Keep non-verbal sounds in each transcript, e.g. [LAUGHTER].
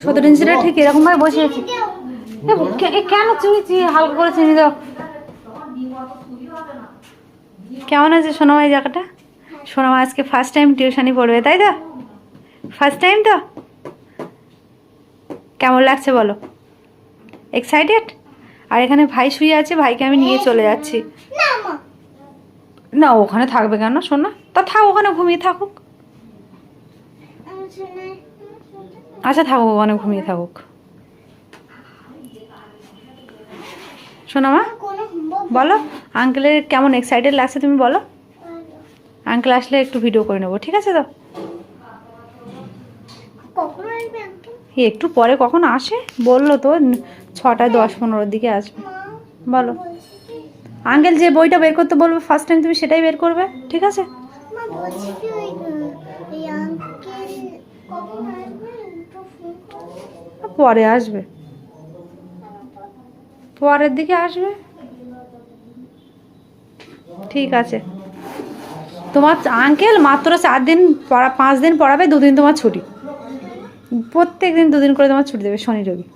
সতেরো ইঞ্চিটা ঠিক এরকম ভাবে কে- এ, কেন চিনিছি হালকা করে চিনি দাও কেমন আছে সোনামা এই জায়গাটা? সোনামা আজকে ফার্স্ট টাইম টিউশনি পড়বে তাই তো? ফার্স্ট টাইম তো? কেমন লাগছে বলো? এক্সাইটেড আর এখানে ভাই শুয়ে আছে ভাইকে আমি নিয়ে চলে যাচ্ছি। না ওখানে থাকবে কেন? শোনা তা থাক ওখানে ঘুমিয়ে থাকুক আমার শোনায় আচ্ছা থাকুক ওখানে ঘুমিয়ে থাকুক। শোনো মা বলো আঙ্কেলের কেমন এক্সাইটেড লাগছে তুমি বলো? আঙ্কেল আসলে একটু ভিডিও করে নেব ঠিক আছে তো? একটু পরে কখন আসে? বলল তো ন- ছটা দশ পনেরোর দিকে আসবে। বলো। আঙ্কেল যে বইটা বের করতে বলবে ফার্স্ট টাইম তুমি সেটাই বের করবে ঠিক আছে মা বলছি কি ওই ওই আঙ্কেল কখন আসবে একটু ফোন করো পরে আসবে। পরের দিকে আসবে? ঠিক আছে। তোমার আঙ্কেল মাত্র চার দিন পড়া, পাঁচ দিন পড়াবে, দুদিন তোমার ছুটি। প্রত্যেক দিন দুদিন করে তোমার ছুটি দেবে শনি, রবি।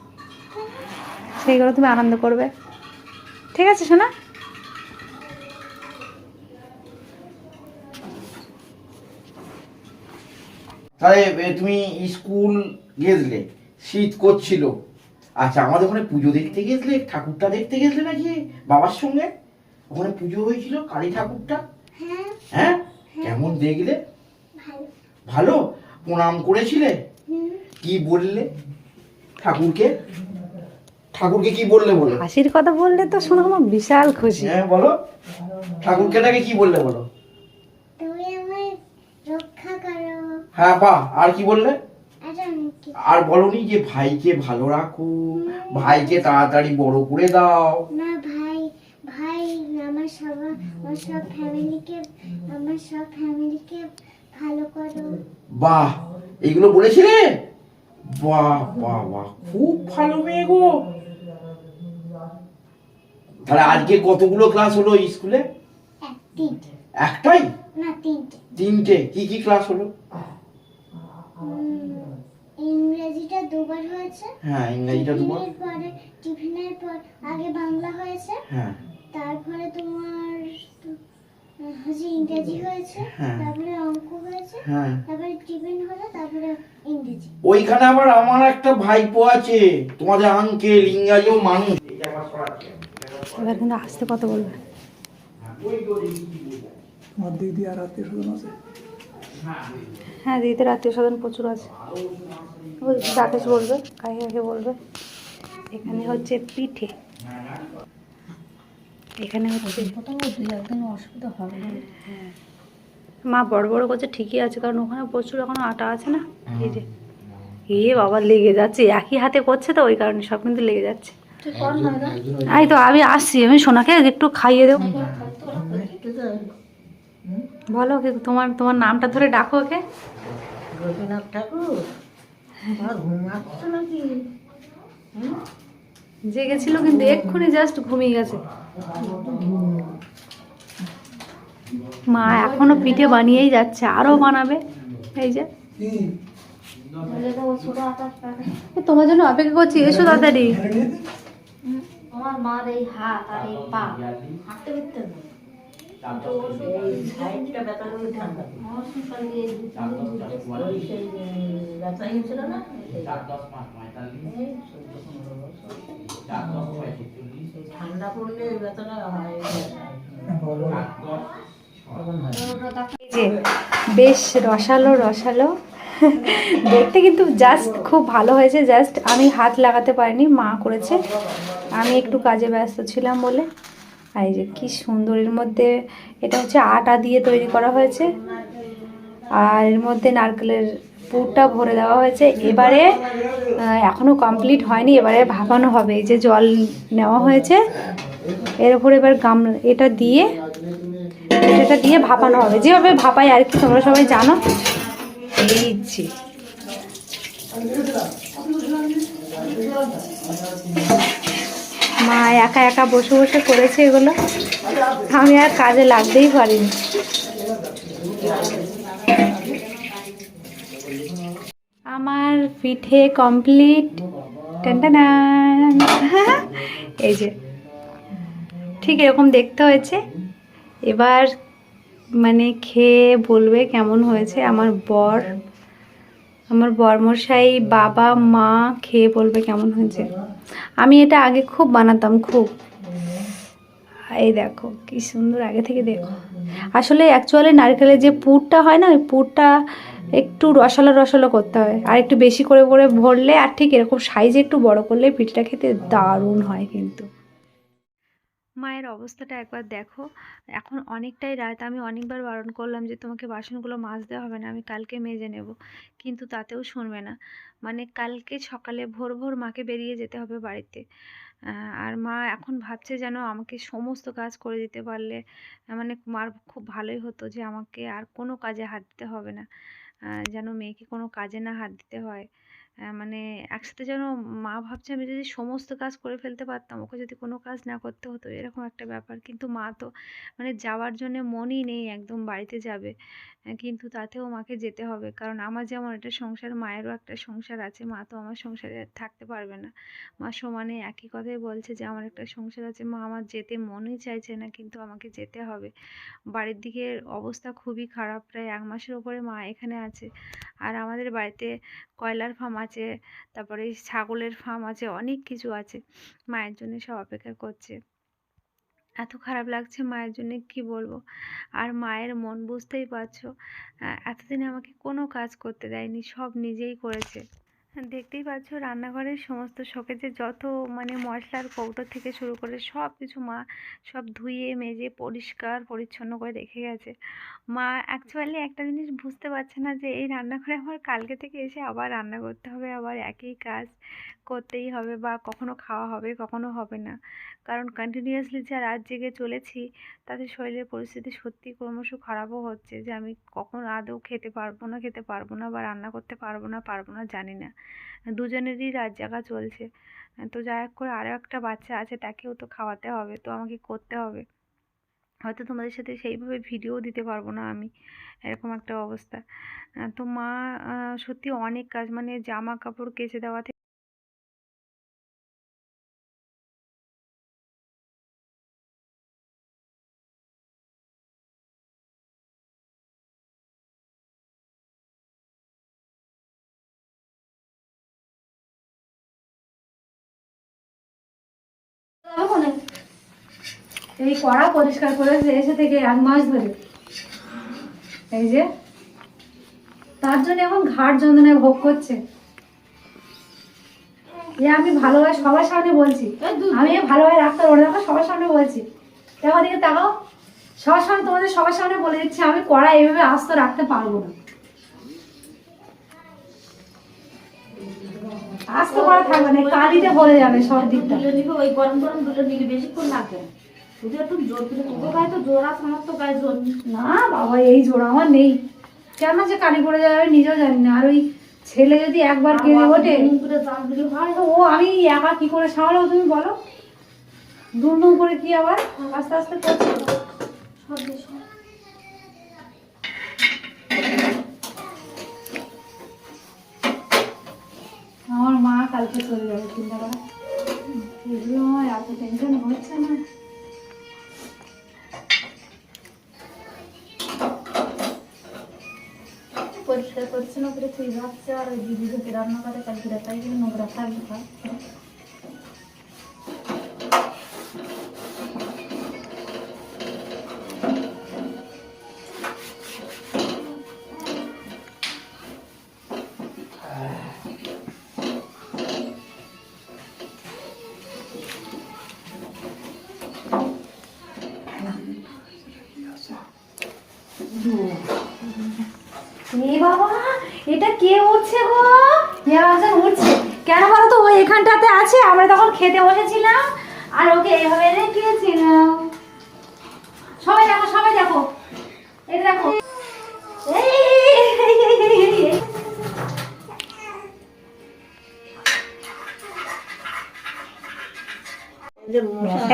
সেইগুলো তুমি আনন্দ করবে। ঠিক আছে শোনা তাহলে তুমি স্কুল গেছলে শীত করছিল। আচ্ছা আমাদের ওখানে পুজো দেখতে গেছলে? ঠাকুরটা দেখতে গেছলে নাকি বাবার সঙ্গে? ওখানে পুজো হয়েছিল কালী ঠাকুরটা? হ্যাঁ। হ্যাঁ? কেমন দেখলে? ভালো। ভালো? প্রণাম করেছিলে? কি বললে ঠাকুরকে? ঠাকুরকে কি বললে বলো? হাসির কথা বললে তো শোনো আমার বিশাল খুশি। হ্যাঁ বলো। ঠাকুরকে নাকি কি বললে বলো? তুমি আমায় রক্ষা করো। হ্যাঁ বা আর কি বললে? আর বলনি যে ভাইকে ভালো রাখো ভাইকে তাড়াতাড়ি বড় করে দাও। না ভাই ভাই আমার সবার আমার সব ফ্যামিলিকে আমার সব ফ্যামিলিকে ভালো করো। বাহ এগুলো বলেছিলে? বাহ বাহ বাহ খুব ভালো মেয়ে গো। তাহলে আজকে কতগুলো ক্লাস হলো স্কুলে? একটাই? না তিনটে। তিনটে কি কি ক্লাস হলো উম, ইংরেজিটা দুবার হয়েছে? হ্যাঁ ইংরেজিটা দুবার টিফিনের পরে টিফিনের পর আগে বাংলা হয়েছে। হ্যাঁ। তারপরে তোমার হচ্ছে ইংরেজি হয়েছে হ্যাঁ। তারপরে অঙ্ক হয়েছে হ্যাঁ। তারপরে টিফিন হলো তারপরে ইংরেজি। ওইখানে আবার আমার একটা ভাইপো আছে তোমাদের আঙ্কেল ইংরাজিও মানুষ। এবার কিন্তু আসতে কত বলবে? আমার দিদি আর আত্মীয় স্বজন আছে? হ্যাঁ দিদিদের আত্মীয় স্বজন প্রচুর আছে। ওই রাকেশ বলবে কাকে কাকে বলবে। এখানে হচ্ছে পিঠে। এখানে হচ্ছে হ্যাঁ। মা বড় বড় করছে ঠিকই আছে কারণ ওখানে প্রচুর এখনও আটা আছে না। এই যে এ বাবা লেগে যাচ্ছে একই হাতে করছে তো ওই কারণে সব কিন্তু লেগে যাচ্ছে। এই তো আমি আসছি আমি সোনাকে একটু খাইয়ে দেবো। বলো ওকে তোমার তোমার নামটা ধরে ডাকো ওকে। গোপীনাথ ঠাকুর? নাকি? জেগেছিল কিন্তু এক্ষুনি জাস্ট ঘুমিয়ে গেছে। মা এখনও পিঠে বানিয়েই যাচ্ছে আরও বানাবে। এই যে। তোমার জন্য অপেক্ষা করছি এসো তাড়াতাড়ি। আমার মার এই হাত আর এই পা হাঁটতে ঠান্ডা পড়লে ব্যথাটা হয়। যে বেশ রসালো রসালো। দেখতে কিন্তু জাস্ট খুব ভালো হয়েছে। জাস্ট আমি হাত লাগাতে পারিনি মা করেছে। আমি একটু কাজে ব্যস্ত ছিলাম বলে। আর এই যে কি সুন্দর এর মধ্যে এটা হচ্ছে আটা দিয়ে তৈরি করা হয়েছে। আর এর মধ্যে নারকেলের পুরটা ভরে দেওয়া হয়েছে। এবারে আহ, এখনও কমপ্লিট হয়নি এবারে ভাপানো হবে। এই যে জল নেওয়া হয়েছে এর উপরে এবার গাম এটা দিয়ে এটা দিয়ে ভাপানো হবে। যেভাবে ভাপাই আর কি তোমরা সবাই জানো। এই যে। মা একা একা বসে বসে করেছে এগুলো। আমি আর কাজে লাগতেই পারিনি। আমার পিঠে কমপ্লিট এই যে। ঠিক এরকম দেখতে হয়েছে। এবার মানে খেয়ে বলবে কেমন হয়েছে আমার বর। আমার বরমশাই বাবা, মা খেয়ে বলবে কেমন হয়েছে। আমি এটা আগে খুব বানাতাম, খুব। এই দেখো, কি সুন্দর আগে থেকে দেখো। আসলে অ্যাকচুয়ালি নারকেলের যে পুরটা হয় না, ওই পুরটা একটু রসালো রসালো করতে হয়। আর একটু বেশি করে করে ভরলে, আর ঠিক এরকম সাইজে একটু বড় করলে পিঠটা খেতে দারুণ হয় কিন্তু। মায়ের অবস্থাটা একবার দেখো। এখন অনেকটাই রাত, আমি অনেকবার বারণ করলাম যে, তোমাকে বাসনগুলো মাজতে হবে না, আমি কালকে মেজে নেব। কিন্তু তাতেও শুনবে না। মানে কালকে সকালে ভোর ভোর মাকে বেরিয়ে যেতে হবে বাড়িতে। আর মা এখন ভাবছে যেন আমাকে সমস্ত কাজ করে দিতে পারলে মানে মার খুব ভালোই হতো যে, আমাকে আর কোনো কাজে হাত দিতে হবে না। যেন মেয়েকে কোনো কাজে না হাত দিতে হয়। মানে একসাথে যেন মা ভাবছে আমি যদি সমস্ত কাজ করে ফেলতে পারতাম, ওকে যদি কোনো কাজ না করতে হতো, এরকম একটা ব্যাপার। কিন্তু মা তো মানে যাওয়ার জন্য মনই নেই, একদম বাড়িতে যাবে। কিন্তু তাতেও মাকে যেতে হবে। কারণ আমার যেমন একটা সংসার, মায়েরও একটা সংসার আছে, মা তো আমার সংসারে থাকতে পারবে না। মা সমানে একই কথাই বলছে যে, আমার একটা সংসার আছে, মা আমার যেতে মনই চাইছে না, কিন্তু আমাকে যেতে হবে। বাড়ির দিকের অবস্থা খুবই খারাপ, প্রায় এক মাসের ওপরে মা এখানে আছে। আর আমাদের বাড়িতে কয়লার ফার্ম আছে, তারপরে ছাগলের ফার্ম আছে, অনেক কিছু আছে। মায়ের জন্য সব অপেক্ষা করছে। এত খারাপ লাগছে মায়ের জন্য, কি বলব? আর মায়ের মন বুঝতেই পারছ এতদিনে আমাকে কোনো কাজ করতে দেয়নি, সব নিজেই করেছে। দেখতেই পাচ্ছ রান্নাঘরের সমস্ত শোকেজে যত মানে মশলার কৌটো থেকে শুরু করে সব কিছু মা সব ধুয়ে, মেজে, পরিষ্কার, পরিচ্ছন্ন করে রেখে গেছে। মা অ্যাকচুয়ালি একটা জিনিস বুঝতে পারছে না যে এই রান্নাঘরে আমার কালকে থেকে এসে আবার রান্না করতে হবে, আবার একই কাজ করতেই হবে বা কখনো খাওয়া হবে, কখনো হবে না। কারণ কন্টিনিউয়াসলি যা রাত জেগে চলেছি তাতে শরীরের পরিস্থিতি সত্যি ক্রমশ খারাপও হচ্ছে যে আমি কখন আদৌ খেতে পারব না, খেতে পারব না বা রান্না করতে পারব না পারব না জানি না। দুজনেরই রাত জাগা চলছে। তো যাই হোক করে আরও একটা বাচ্চা আছে তাকেও তো খাওয়াতে হবে, তো আমাকে করতে হবে। হয়তো তোমাদের সাথে সেইভাবে ভিডিও দিতে পারব না আমি, এরকম একটা অবস্থা। তো মা সত্যি অনেক কাজ মানে জামা কাপড় কেচে দেওয়া থেকে এই কড়া পরিষ্কার করেছে এসে থেকে এক মাস ধরে। এই যে তার জন্য এখন ঘাট যন্ত্রণায় ভোগ করছে। যে আমি ভালোভাবে সবার সামনে বলছি। আমি ভালোভাবে রাখতে পারব না সবার সামনে বলছি। দেখো দিকে তাকাও। সবার সামনে তোমাদের সবার সামনে বলে দিচ্ছি আমি কড়া এইভাবে আস্ত রাখতে পারব না। আস্ত করা থাকবে না কালিতে বলে যাবে সব দিকটা। ওই গরম গরম দুটো নিলে বেশিক্ষণ লাগবে। শুধু একটু জোর দিলে তোকে গায়ে তো জোর আছে আমার তো গায়ে জোর। না বাবা এই জোর আমার নেই। কেন যে পড়ে যাবে নিজেও জানি না। আর ওই ছেলে যদি একবার কেঁদে ওঠে ও আমি একা কি করে তুমি বলো? দুম দুম করে কি আবার আস্তে আস্তে করছে? আমার মা কালকে চলে যাবে চিন্তা করে। ভাবছে আর ওই দিদি রান্না করে কালকে তাই নোংরা থাকবে খেতে বসেছিলাম আর ওকে এভাবে রেখেছিলাম সবাই দেখো সবাই দেখো। এটা দেখো।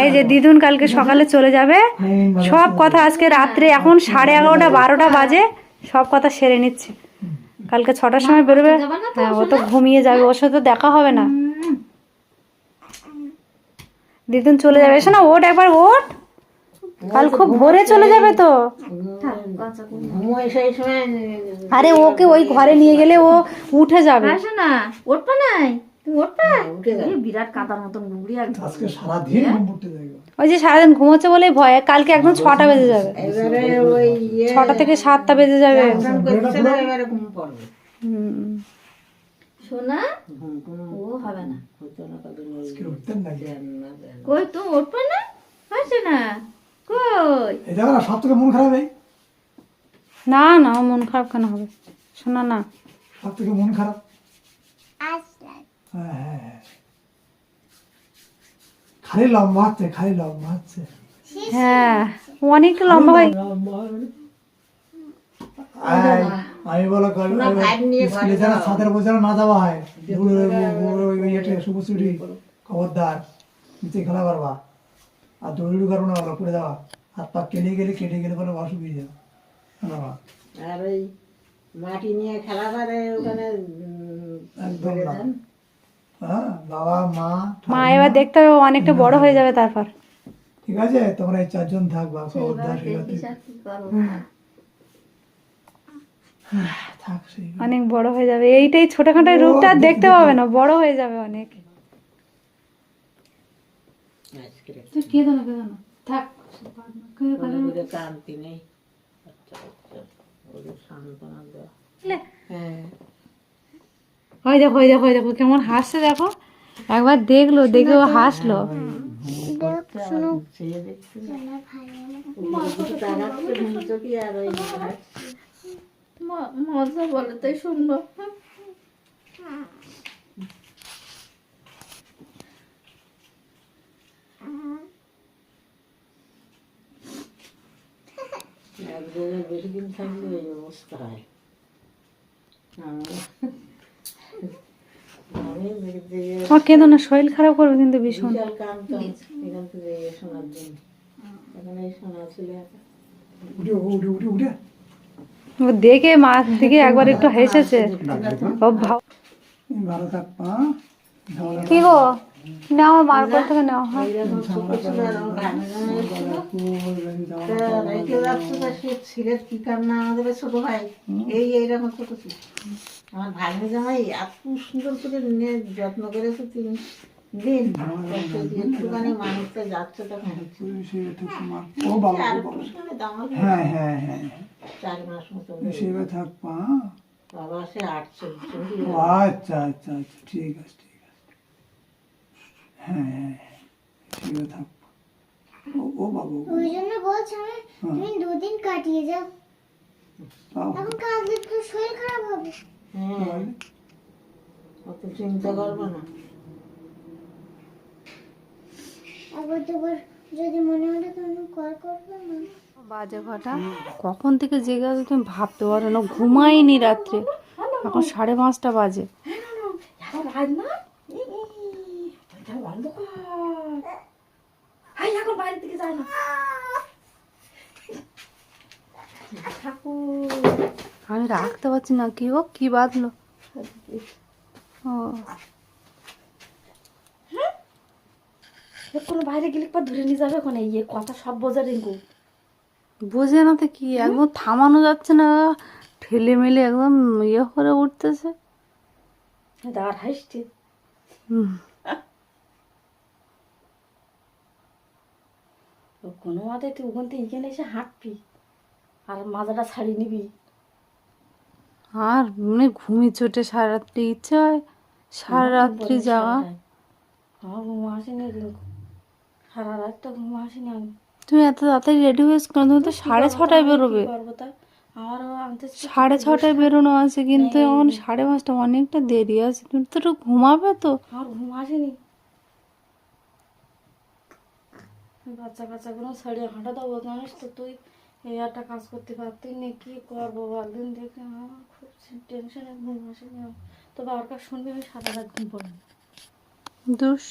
এই, যে দিদুন কালকে সকালে চলে যাবে। সব কথা আজকে রাত্রে এখন সাড়ে এগারোটা বারোটা বাজে। সব কথা সেরে নিচ্ছে। কালকে ছটার সময় বেরোবে। হ্যাঁ ও তো ঘুমিয়ে যাবে ওর সাথে তো দেখা হবে না। দিদিন চলে যাবে। এসো না ওট একবার ওট কাল খুব ভোরে চলে যাবে তো। আরে ওকে ওই ঘরে নিয়ে গেলে ও উঠে যাবে। আসো না উঠবে নাই? পড়তে যাবে। ওই যে সারাদিন ঘুমোচ্ছে বলেই ভয় কালকে একদম ছটা বেজে যাবে। ওই ইয়ে ছটা থেকে সাতটা বেজে যাবে। হুম। কোনো ও হবে না। কই তুমি উঠবে না? আসো না। কই? না সব থেকে মন খারাপ না না মন খারাপ কেন হবে? শোনা না। সব থেকে মন খারাপ? আসলাম হ্যাঁ হ্যাঁ হ্যাঁ। খালি লম্বা হচ্ছে খালি লম্বা হচ্ছে হ্যাঁ অনেক লম্বা হয়। আয়, আমি বলো স্কুলে যারা। ছাদের না যাওয়া হয় ইয়েতে শুভশ্রী খবরদার নিচে খেলা পারবা আর দৌড়ি করব না বলো যাওয়া। হাত পা কেটে গেলে কেটে গেলে বলে অসুবিধা। না আর ওই মাটি নিয়ে খেলা করে ওখানে একদম না। হ্যাঁ বাবা মা মা এবার দেখতে হবে অনেকটা বড় হয়ে যাবে তারপর। ঠিক আছে তোমরা এই চারজন থাকবা খবরদার ঠিক আছে কি করব থাক সেই [SIGHS] অনেক বড় হয়ে যাবে। এইটাই ছোটখাটো রূপটা আর দেখতে পাবে না বড় হয়ে যাবে অনেক। আচ্ছা আচ্ছা হ্যাঁ দেখো হয় দেখো হয় দেখো কেমন হাসছে দেখো। একবার দেখল দেখে ও হাসলো। সে মজা বলে তাই শুনব। এক জায়গায় বেশি দিন থাকলে এই অবস্থা হয়। আমার- আমি দেখতে গিয়ে আমার কেঁদো না? শরীর খারাপ করবে কিন্তু ভীষণ। এখান থেকে শোনার জন্য। এখন শোনা ছিল। একা। উঠে উঠে উঠে উঠে। ও দেখে মার দিকে একবার একটু হেসেছে। কি গো? নাও মার কোল থেকে নাও হ্যাঁ। ছোট ভাই এই এইরকম ছোট আমার ভাগ্নে জামাই এত সুন্দর করে নিয়ে যত্ন করেছে তিন দিন একটুখানি মানুষটা যাচ্ছে তখন হচ্ছে। সে একটু তোমার ও বাবা চার ও বাবা। মাস মানে দামাল হ্যাঁ হ্যাঁ হ্যাঁ চার মাস মতো সেবা থাকবা বাবা সে আটশো আচ্ছা আচ্ছা আচ্ছা। ঠিক আছে ঠিক আছে। হ্যাঁ হ্যাঁ হ্যাঁ, সেবা থাকবা ও ও বাবু ওই জন্য বলছি আমি তুমি দুদিন কাটিয়ে যাও। এখন কাঁদলে তো শরীর খারাপ হবে। হ্যাঁ। অত চিন্তা করব না। একবার দুবার যদি মনে হলে তুমি কল করবে না। বাজে ঘটা কখন থেকে জেগে আছে তুমি ভাবতে পারো না ঘুমাইনি রাত্রে। এখন সাড়ে পাঁচটা বাজে। এখন যায় না। আমি রাখতে পারছি না কি ও কি বাঁধলো? ও। কোনো বাইরে গেলে ধরে নিয়ে যাবে ওখানে ইয়ে কথা সব বোঝা রিঙ্কু। বোঝে না তো কি একদম থামানো যাচ্ছে না। ঠেলে মেলে একদম ইয়ে করে উঠতেছে। দাঁড় হাসছে। কোনো মতে তুই ওখান থেকে এখানে এসে হাঁটবি আর মাজাটা ছাড়িয়ে নিবি। আর মানে ঘুমি চোটে সারা রাত্রি ইচ্ছে হয়। সারা রাত্রি যাওয়া। আমার ঘুম আসেনি সারা রাতটা ঘুম আসেনি আমি। তুমি এত তাড়াতাড়ি রেডি হয়েছ কেন তুমি তো সাড়ে ছটায় বেরোবে। সাড়ে ছটায় বেরোনো আছে কিন্তু এখন সাড়ে পাঁচটা অনেকটা দেরি আছে। তুমি তো একটু ঘুমাবে তো। আমার ঘুম আসেনি। বাচ্চা কাচ্চাগুলো ছাড়িয়ে হাঁটা দেবো জানিস তো তুই। এই একটা কাজ করতে পারতি না কি করব বলদিন দেখে আমার খুব টেনশনে ঘুম আসেনি। তো বাবার কাছে শুনবি? আমি সারা রাত ঘুম পড়ি না। দুস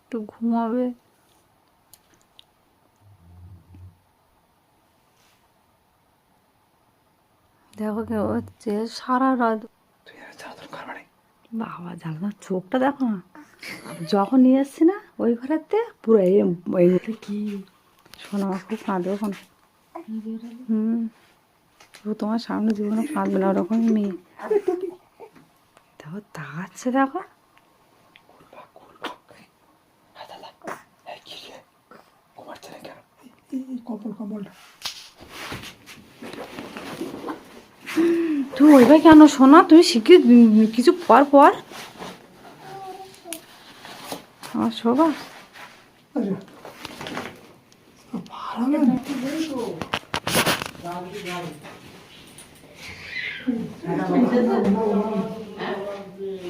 একটু ঘুমাবে। দেখো কি হচ্ছে সারা রাত বাবা জানো না চোখটা দেখো না। যখন নিয়ে এসছি না ওই ঘরেতে পুরো এই এই কি? শোনো আমার খুব কাঁদবে এখন হুম। ও তোমার সামনে জীবনে কাঁদবে না ওরকম মেয়ে। দেখো তাকাচ্ছে দেখো। ঘুমাচ্ছে না কম্বল ওইভাবে কেন শোনা? তুমি শিখে কিছু পর পর। আমার শোভা না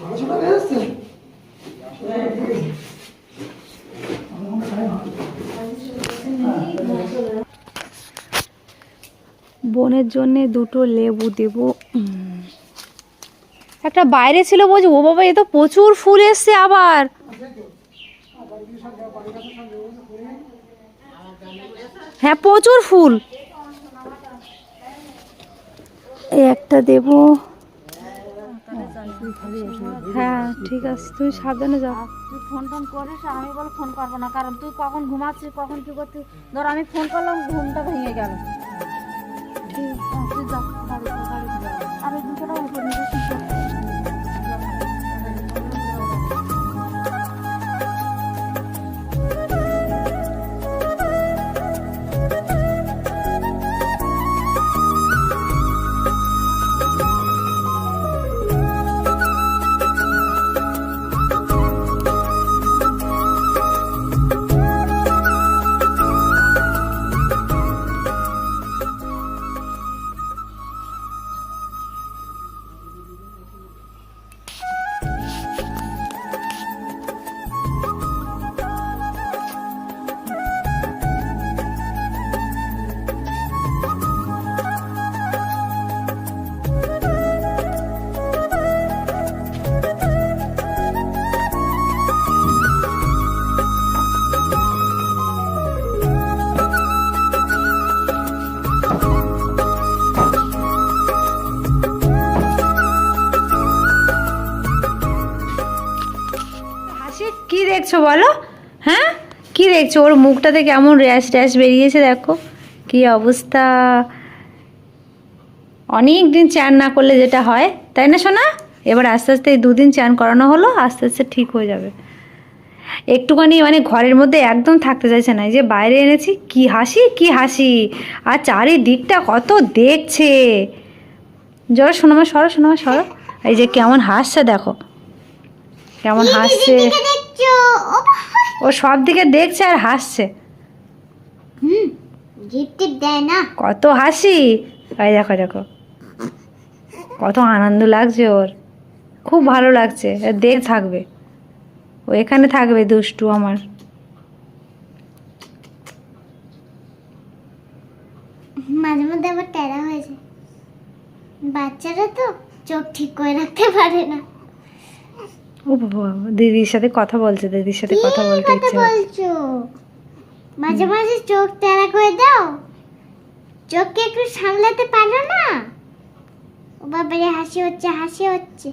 আলোচনা হয়ে যাচ্ছে বোনের জন্যে দুটো লেবু দেবো। একটা বাইরে ছিল বলছি ও বাবা এ তো প্রচুর ফুল এসছে আবার। হ্যাঁ প্রচুর ফুল। এই একটা দেব। হ্যাঁ ঠিক আছে তুই সাবধানে যাও তুই ফোন টোন করিস আমি বলে ফোন করব না কারণ তুই কখন ঘুমাচ্ছিস কখন কি করছিস? ধর আমি ফোন করলাম ঘুমটা ভেঙে গেল। আর দুটোটা দেখছ? ওর মুখটাতে কেমন র্যাশ ট্যাশ বেরিয়েছে দেখো। কি অবস্থা? অনেক দিন চান না করলে যেটা হয়, তাই না শোনা এবার আস্তে আস্তে এই দুদিন চান করানো হলো, আস্তে আস্তে ঠিক হয়ে যাবে। একটুখানি মানে ঘরের মধ্যে একদম থাকতে চাইছে না যে বাইরে এনেছি, কি হাসি কি হাসি। আর চারিদিকটা কত দেখছে। জড়ো শোনামা সরো শোনামা সরো। এই যে কেমন হাসছে দেখো। কেমন হাসছে। ও সব দিকে দেখছে আর হাসছে। হুম টিপ দেয় না। কত হাসি। এই দেখো দেখো। কত আনন্দ লাগছে ওর। খুব ভালো লাগছে। দেখ থাকবে। ও এখানে থাকবে দুষ্টু আমার। মাঝে মধ্যে আবার টেরা হয়েছে বাচ্চারা তো চোখ ঠিক করে রাখতে পারে না। ও বাবা দিদির সাথে কথা বলছে দিদির সাথে কথা বলতে ইচ্ছে হচ্ছে। মাঝে মাঝে চোখ টেরা করে দাও। চোখকে একটু সামলাতে পারো না? ও বাবারে হাসি হচ্ছে হাসি হচ্ছে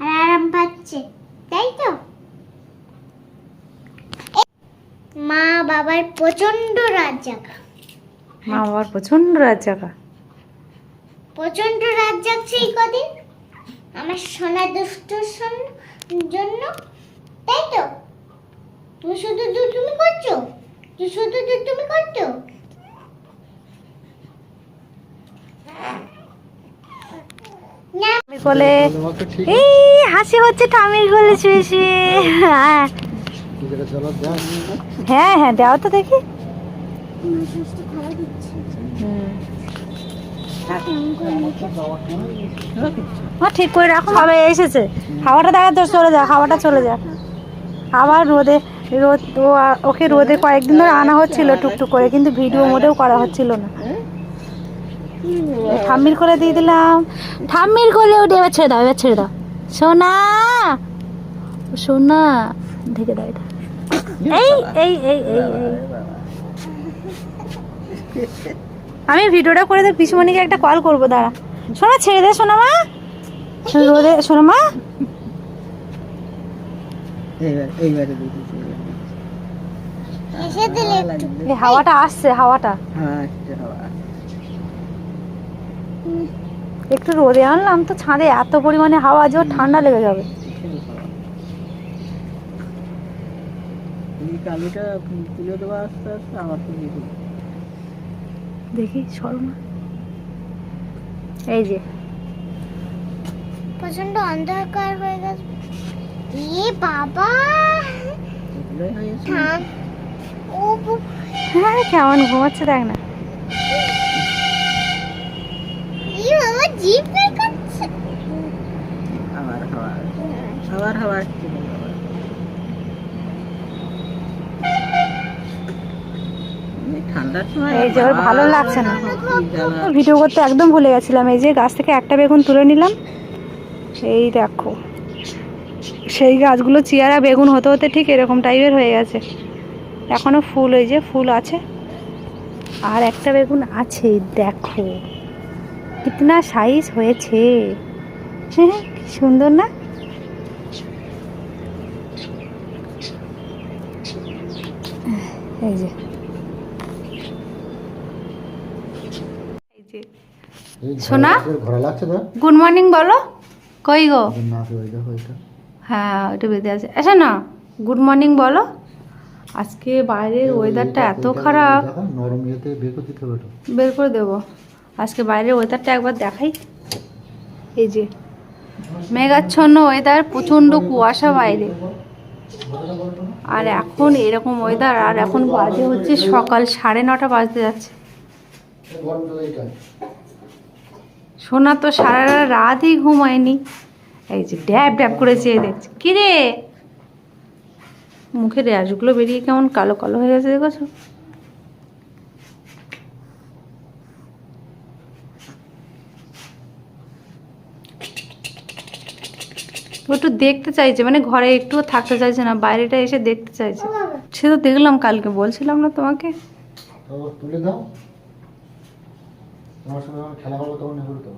আর আরাম পাচ্ছে তাই তো? মা বাবার প্রচণ্ড রাত জাগা। মা বাবার প্রচণ্ড রাত জাগা। প্রচণ্ড রাত জাগছে এই কদিন? আমার সোনা দুষ্টুর সন- জন্য? তাই তো। তুমি শুধু দু তুমি করছ তুই শুধু দু তুমি করছ কোলে। এই হাসি হচ্ছে ঠামির কোলে শুয়ে শুয়ে। হ্যাঁ। হ্যাঁ হ্যাঁ দাও তো দেখি। হুম। হ্যাঁ ঠিক করে রাখো সবাই এসেছে। হাওয়াটা দেখা তো চলে যা হাওয়াটা চলে যা। আবার রোদে রোদ ও ওকে রোদে কয়েকদিন ধরে আনা হচ্ছিল টুকটুক করে কিন্তু ভিডিও মোডেও করা হচ্ছিল না। ঠাম্মির কোলে দিয়ে দিলাম। ঠাম্মির কোলে উঠে এবার ছেড়ে দাও এবার ছেড়ে দাও। সোনা! সোনা! ঢেকে দাও এটা। এই এই এই এই এই। আমি ভিডিওটা করে দেব পিসুমণিকে একটা কল করব দাঁড়া। সোনা ছেড়ে দে সোনা মা। রোদে সোনা মা। হাওয়াটা আসছে হাওয়াটা। হ্যাঁ একটু রোদে আনলাম তো ছাদে এত পরিমাণে হাওয়া যে ঠান্ডা লেগে যাবে। কালিটা তুলে দেওয়া আস্তে আস্তে আবার দেখি শর্মা এই যে। প্রচণ্ড অন্ধকার হয়ে গেছে। এ বাবা! ও হ্যাঁ কেমন ঘুমাচ্ছে দেখ না। ই বাবা জিভ বের করছে। আবার হাওয়া আবার হাওয়া আসছে আবার। এই যে ওর ভালো লাগছে না। ভিডিও করতে একদম ভুলে গেছিলাম। এই যে গাছ থেকে একটা বেগুন তুলে নিলাম। এই দেখো। সেই গাছগুলো চেয়ারা বেগুন হতে হতে ঠিক এরকম টাইপের হয়ে গেছে। এখনও ফুল ওই যে ফুল আছে। আর একটা বেগুন আছে দেখো। কিতনা সাইজ হয়েছে। হ্যাঁ কি সুন্দর না? এই যে এই যে সোনা ঘোরা লাগছে তো। গুড মর্নিং বলো। কই গো? হ্যাঁ ওইটা বেঁধে আছে। আচ্ছা না গুড মর্নিং বলো। আজকে বাইরের ওয়েদারটা এত খারাপ। বের করে দেবো। আজকে বাইরের ওয়েদারটা একবার দেখাই। এই যে মেঘাচ্ছন্ন ওয়েদার প্রচণ্ড কুয়াশা বাইরে। আর এখন এরকম ওয়েদার আর এখন বাজে হচ্ছে সকাল সাড়ে নটা বাজতে যাচ্ছে। সোনা তো সারা রাতই ঘুমায়নি। এই যে ড্যাব ড্যাব করে চেয়ে দেখছে। কিরে? মুখের র্যাশগুলো বেরিয়ে কেমন কালো কালো হয়ে গেছে দেখেছ? একটু দেখতে চাইছে মানে ঘরে একটুও থাকতে চাইছে না, বাইরেটা এসে দেখতে চাইছে। সে তো দেখলাম কালকে, বলছিলাম না তোমাকে। তুলে দাও। তোমার সঙ্গে যখন খেলা করব তখন নেব তো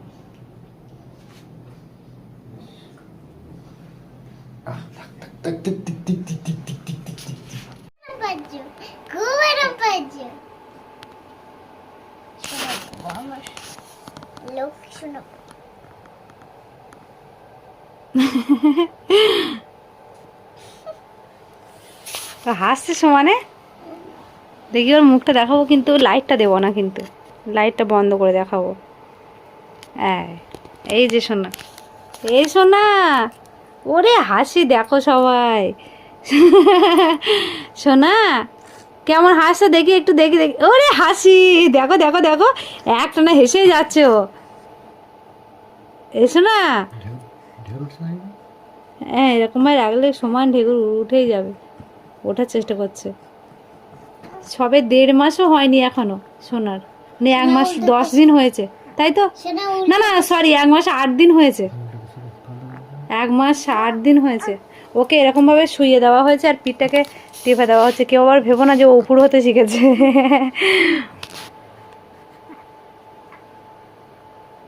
হাসছে সমানে দেখি ওর মুখটা দেখাবো কিন্তু লাইটটা দেবো না কিন্তু। লাইটটা বন্ধ করে দেখাবো। এই যে সোনা, এই সোনা, ওরে হাসি দেখো সবাই। [LAUGHS] সোনা, কেমন হাসছে দেখি, একটু দেখি দেখি। ওরে হাসি, দেখো দেখো দেখো, একটা না হেসেই যাচ্ছে ও। এসো না হ্যাঁ এরকমভাবে রাখলে সমান ঢেকুর উঠেই যাবে, ওঠার চেষ্টা করছে। সবে দেড় মাসও হয়নি এখনও সোনার। মানে এক মাস দশ দিন হয়েছে। তাই তো? না না সরি এক মাস আট দিন হয়েছে। এক মাস আট দিন হয়েছে। ওকে এরকমভাবে শুইয়ে দেওয়া হয়েছে আর পিঠটাকে টেপে দেওয়া হচ্ছে। কেউ আবার ভেবো না যে ও উপর হতে শিখেছে।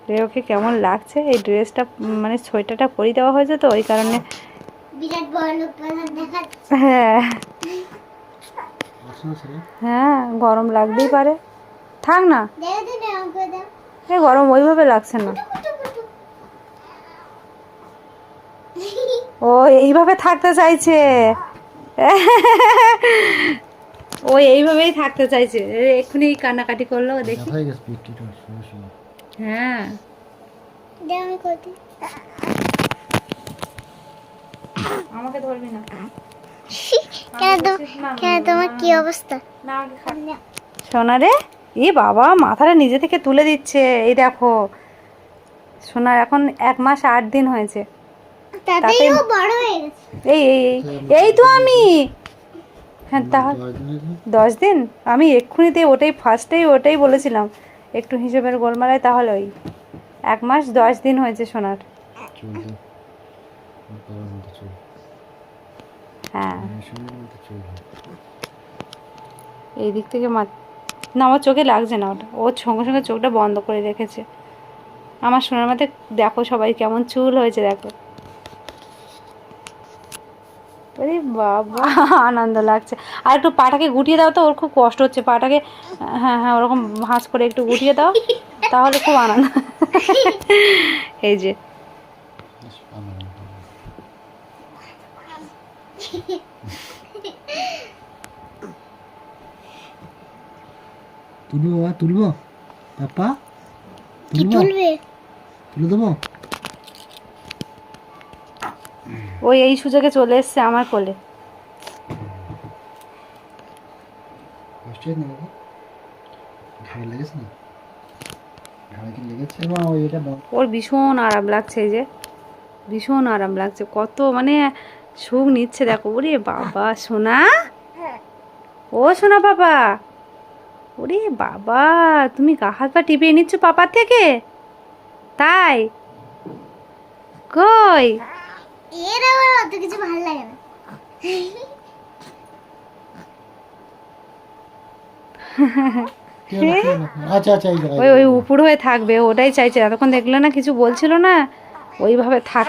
রে, ওকে কেমন লাগছে? এই ড্রেসটা মানে সোয়েটারটা পরিয়ে দেওয়া হয়েছে তো ওই কারণে। হ্যাঁ। হ্যাঁ গরম লাগতেই পারে। থাক না। গরম ওইভাবে লাগছে না। ও এইভাবে থাকতে চাইছে। ও এইভাবেই থাকতে চাইছে। এক্ষুনি কান্নাকাটি করল দেখি। হয়ে হ্যাঁ। আমাকে ধরবি না। কেন তোমার কি অবস্থা? সোনা রে। এ বাবা মাথাটা নিজে থেকে তুলে দিচ্ছে। এই দেখো। সোনার এখন এক মাস আট দিন হয়েছে। তাতে- ও বড় হয়ে গেছে। এই এই এই এই তো আমি। হ্যাঁ তাহলে দশ দিন আমি এক্ষুনিতে ওটাই ফার্স্টেই ওটাই বলেছিলাম। একটু হিসেবের গোলমালায় তাহলে ওই। এক মাস দশ দিন হয়েছে সোনার। হ্যাঁ। এই দিক থেকে মা না, আমার চোখে লাগছে না ওটা। ওর সঙ্গে সঙ্গে চোখটা বন্ধ করে রেখেছে। আমার সোনার মাথায় দেখো সবাই কেমন চুল হয়েছে, দেখো। আরে বাবা, আনন্দ লাগছে। আর একটু পাটাকে গুটিয়ে দাও তো, ওর খুব কষ্ট হচ্ছে। পাটাকে হ্যাঁ হ্যাঁ ওরকম ভাঁজ করে একটু গুটিয়ে দাও, তাহলে খুব আনন্দ। এই যে। তুলবো বাবা তুলবো? পাপা কি তুলবে? তুলে দেবো? ওই এই সুযোগে চলে এসছে আমার কোলে। কষ্ট হয়নি বাবা? ঘাড়ে লেগেছে না? ঘাড়ে কি লেগেছে? বা ওই এটা ওর ভীষণ আরাম লাগছে এই যে। ভীষণ আরাম লাগছে। কত মানে সুখ নিচ্ছে দেখো। ওরে বাবা সোনা? ও সোনা বাবা ওরে বাবা তুমি গা হাত পা টিপে নিচ্ছ পাপার থেকে? তাই? কই? এর আবার অত কিছু ভালো লাগে না। আচ্ছা আচ্ছা ওই ওই উপর হয়ে থাকবে ওটাই চাইছে। এতক্ষণ দেখলে না কিছু বলছিল না ওইভাবে থাক